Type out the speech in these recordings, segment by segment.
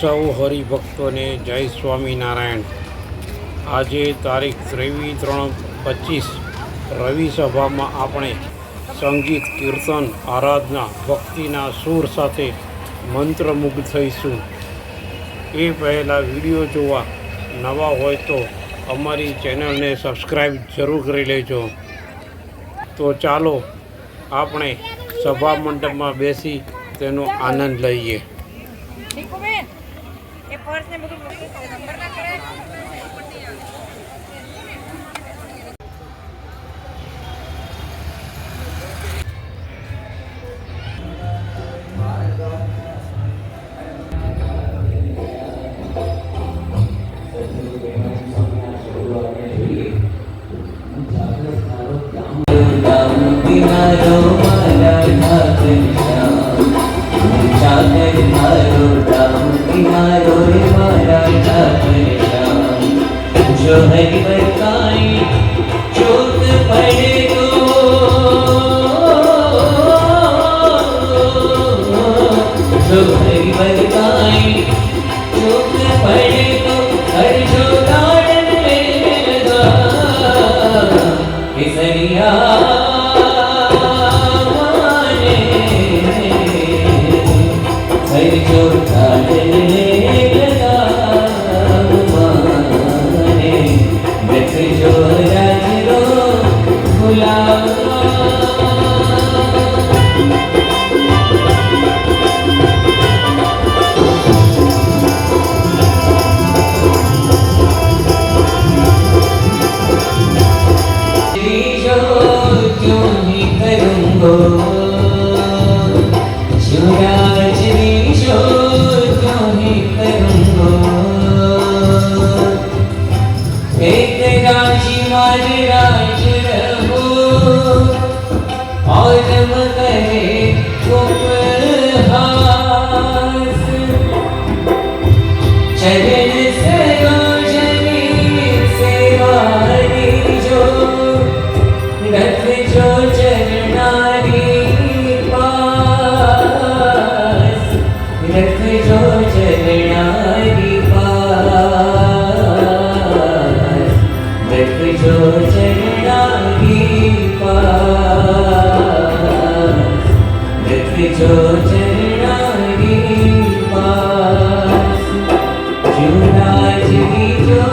સૌ હરિભક્તોને જય સ્વામિનારાયણ. આજે તારીખ ત્રેવીસ ત્રણ પચીસ રવિ સભામાં આપણે સંગીત, કીર્તન, આરાધના, ભક્તિના સૂર સાથે મંત્રમુગ્ધ થઈશું. એ પહેલાં વીડિયો જોવા નવા હોય તો અમારી ચેનલને સબસ્ક્રાઈબ જરૂર કરી લેજો. તો ચાલો આપણે સભા મંડપમાં બેસી તેનો આનંદ લઈએ. પર્સ ને બધું નંબર ના કરે जुनाज की जो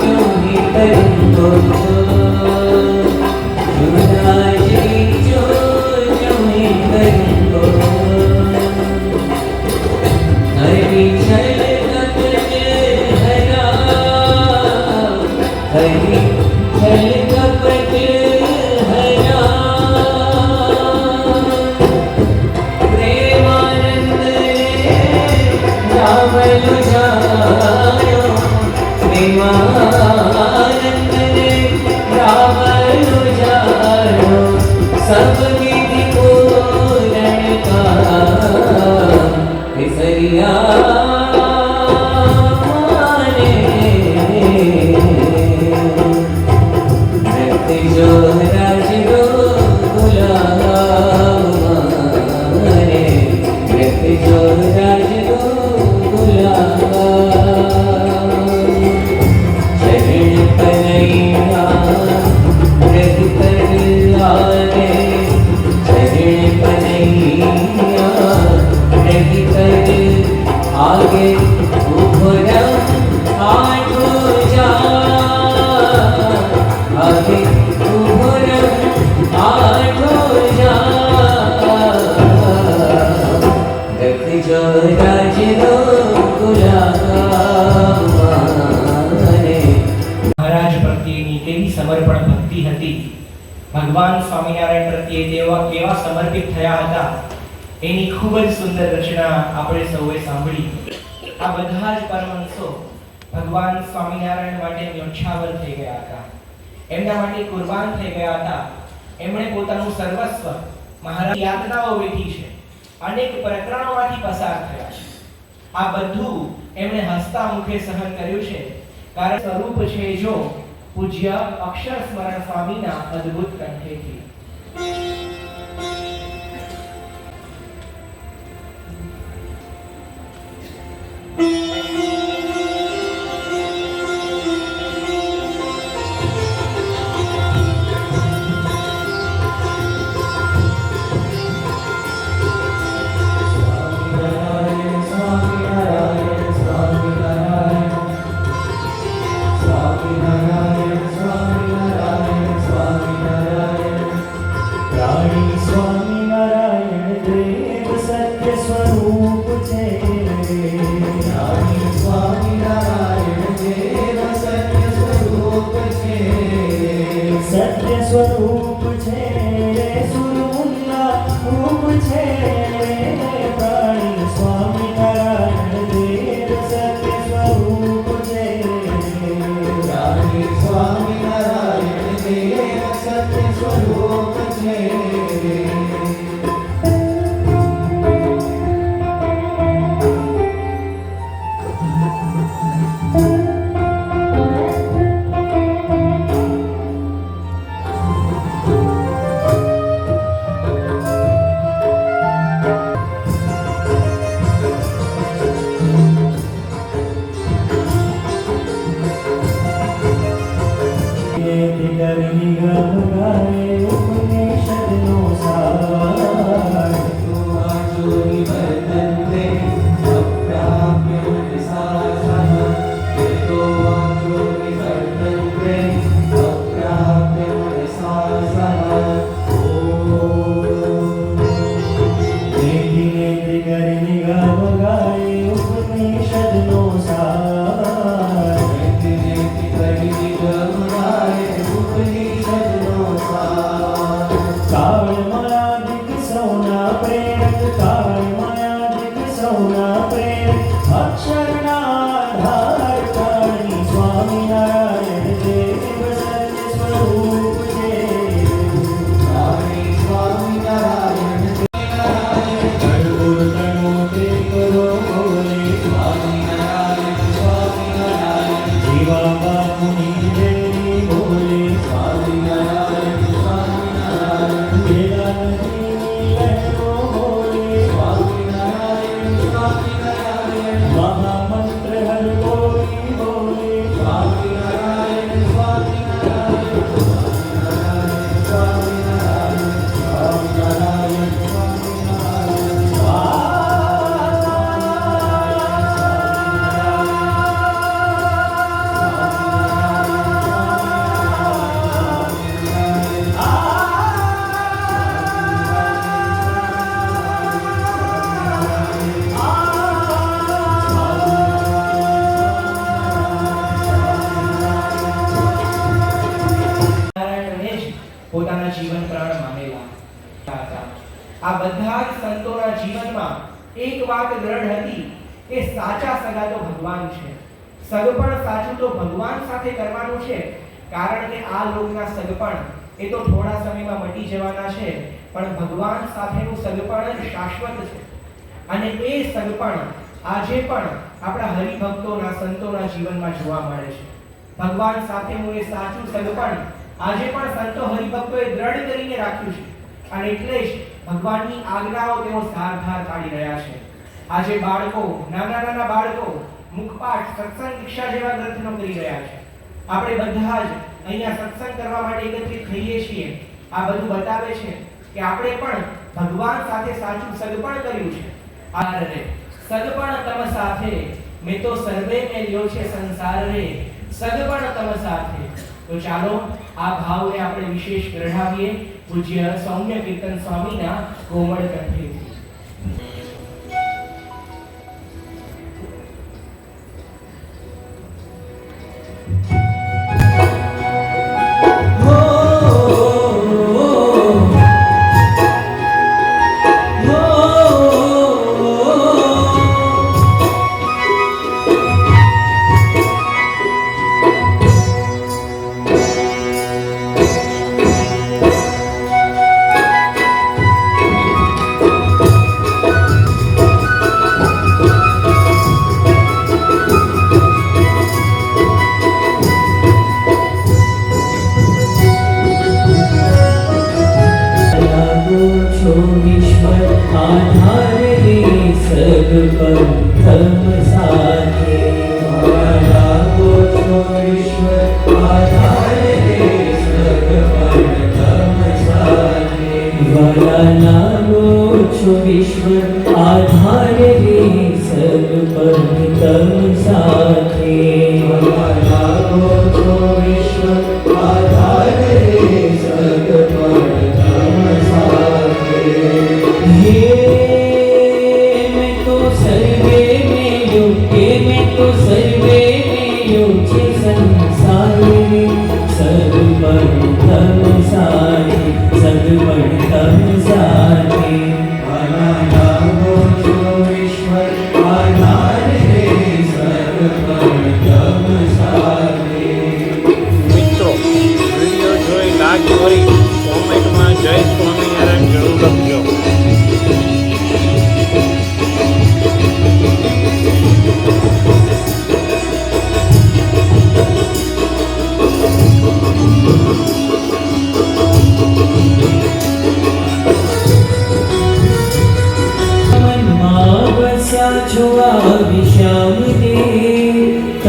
क्यों ही करूँगो जुनाज પ્રત્યે તેવા કેવા સમર્પિત થયા હતા, એની ખૂબ જ સુંદર રચના આપણે સૌએ સાંભળી. આ બધા જ પરમહંસો ભગવાન સ્વામિનારાયણ માટે ન્યોછાવર થઈ ગયા હતા. એમના માટે કુરબાન થઈ ગયા હતા. એમણે પોતાનું સર્વસ્વ મહારાજ યાતનાઓ વેઠી છે. અનેક પ્રકરણોમાંથી પસાર થયા છે. આ બધું એમણે હસતા મુખે સહન કર્યું છે. કારણ સ્વરૂપ છે જો પૂજ્ય અક્ષર સ્મરણ સ્વામીના અદ્ભુત કંઠેથી. સત્ય સ્વરૂપ છે. Amen. એક વાત દ્રઢ હતી કે સાચા સગા તો ભગવાન છે. સગપણ સાચું તો ભગવાન સાથે કરવાનું છે. કારણ કે આ લોકના સગપણ એ તો થોડા સમયમાં મટી જવાના છે. પણ ભગવાન સાથેનું સગપણ શાશ્વત છે. અને એ સગપણ આજે પણ આપણા હરિભક્તોના સંતોના જીવનમાં જોવા મળે છે. ભગવાન સાથેનું એ સાચું સગપણ આજે પણ સંતો હરિભક્તોએ દ્રઢ કરીને રાખ્યું છે. અને એટલે જ ભગવાનની આજ્ઞાઓ તેઓ સારધાર કાઢી રહ્યા છે. આજે બાળકો નાના નાના બાળકો મુખપાઠ, સત્સંગ, દીક્ષા જેવા ગ્રંથનો કરી રહ્યા છે. આપણે બધા જ અહીંયા સત્સંગ કરવા માટે એકત્રિત થઈએ છીએ. આ બધું બતાવે છે કે આપણે પણ ભગવાન સાથે સાચું સગપણ કર્યું છે. આ રે સગપણ તમ સાથે. મેં તો સર્વે મેં લ્યો છે સંસાર રે. સગપણ તમ સાથે. તો ચાલો આ ભાવને આપણે વિશેષ ગ્રહાવીએ પૂજ્ય સૌમ્ય કીર્તન સ્વામીના કોમળ કંઠેથી લાગો છો ઈશ્વર આધારે સર્વપંથમ સાથે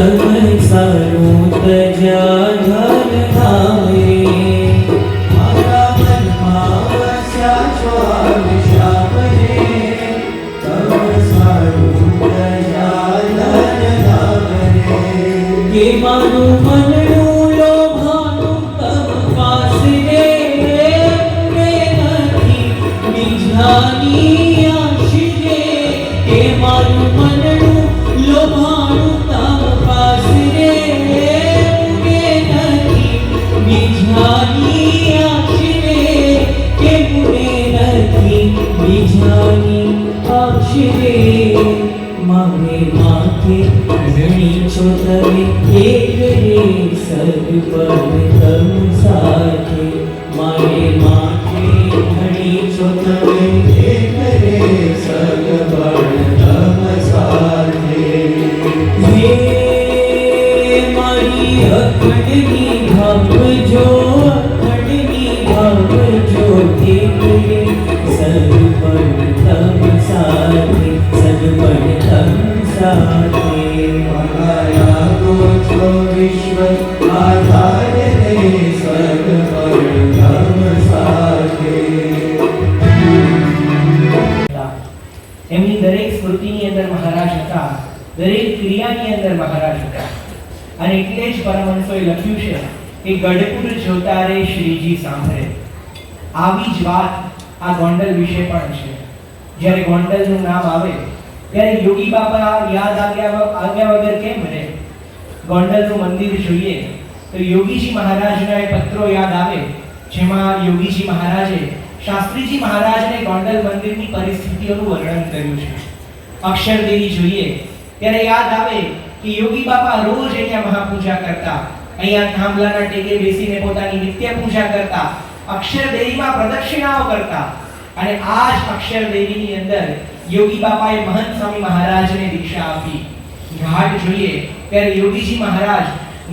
તમે સારું તજા મારે માથે ધણી છો તમે એક રે સદપદ તમ સાથે મારે માથે ધણી છો તમે એક રે સદપદ તમ સાથે હે મારી અખંડની ભાવજો અખંડની ભાવજો એક રે સદપદ પરમહંસોએ લખ્યું છે કે ગઢપુર જોતા રે શ્રીજી સાંભળે. આવી જ વાત આ ગોંડલ વિશે પણ છે. જ્યારે ગોંડલનું નામ આવે, ત્યારે યોગી બાપા યાદ આવ્યા આવ્યા વગર કેમ રહે? ગોંડલનું મંદિર જોઈએ, તો યોગીજી મહારાજના એ પત્રો યાદ આવે, જેમાં યોગીજી મહારાજે શાસ્ત્રીજી મહારાજને ગોંડલ મંદિરની પરિસ્થિતિઓનું વર્ણન કર્યું છે. અક્ષરદેવી જોઈએ, ત્યારે યાદ આવે કે યોગી બાપા રોજ અહીંયા મહાપૂજા કરતા અહીંયા થાંભલાના ટેકે બેસીને પોતાની નિત્ય પૂજા કરતા અક્ષરદેવીમાં પ્રદક્ષિણાઓ કરતા અને આ જ અક્ષરદેવીની અંદર યોગી બાપાએ મહંત સ્વામી મહારાજને દીક્ષા આપી. ઘાટ જોઈએ ત્યારે યોગીજી મહારાજ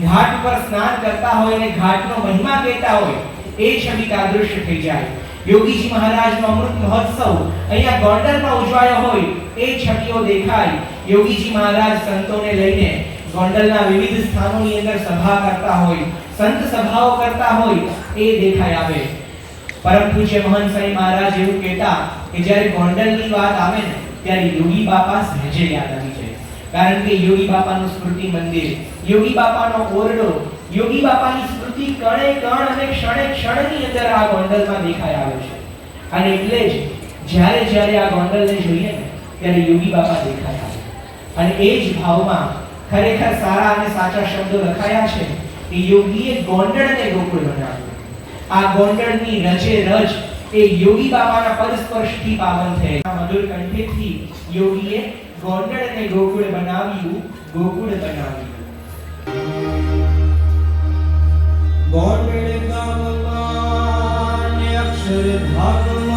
ઘાટ પર સ્નાન કરતા હોય અને ઘાટનો મહિમા કહેતા હોય, એ છબી તાદૃશ્ય થઈ જાય. યોગીજી મહારાજનો અમૃત મહોત્સવ અહીંયા ગોંડલમાં ઉજવાયો હોય, એ છબીઓ દેખાય. યોગીજી મહારાજ સંતોને લઈને ગોંડલના વિવિધ સ્થાનોની અંદર સભા કરતા હોય, સંત સભાઓ કરતા હોય, એ દેખાય આવે. પરમ પૂજ્ય મહંત સ્વામી મહારાજ એવું કહેતા કે જ્યારે ગોંડલની વાત આવે ને, ત્યારે યોગી બાપા સહેજે યાદ આવી જાય. કારણ કે યોગી બાપાનું સ્મૃતિ મંદિર, યોગી બાપાનો ઓરડો, યોગી બાપાની સ્મૃતિ કણે કણ અને ક્ષણે ક્ષણની અંદર આ ગોંડલમાં દેખાઈ આવે છે. અને એટલે જ જ્યારે જ્યારે આ ગોંડલને જોઈએ ને, ત્યારે યોગી બાપા દેખાય આવે. અને એ જ ભાવમાં ખરેખર સારા અને સાચા શબ્દો લખાયા છે કે યોગીએ ગોંડળને ગોકુળ બનાવ્યું. આ ગોંડળની રજે રજ એ યોગી બાબાના પદ સ્પર્શથી પાવન થયેલ. મધુર કંઠેથી યોગીએ ગોંડળને ગોકુળ બનાવ્યું ગોકુળ બનાવ્યું. ગોંડળ ગામમાં અક્ષર અક્ષરધામમાં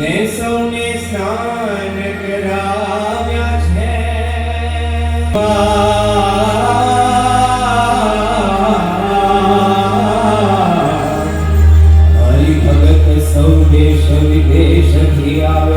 ને સૌને સ્નાન કરાવ્યા સૌ દેશ વિદેશથી આવ્યા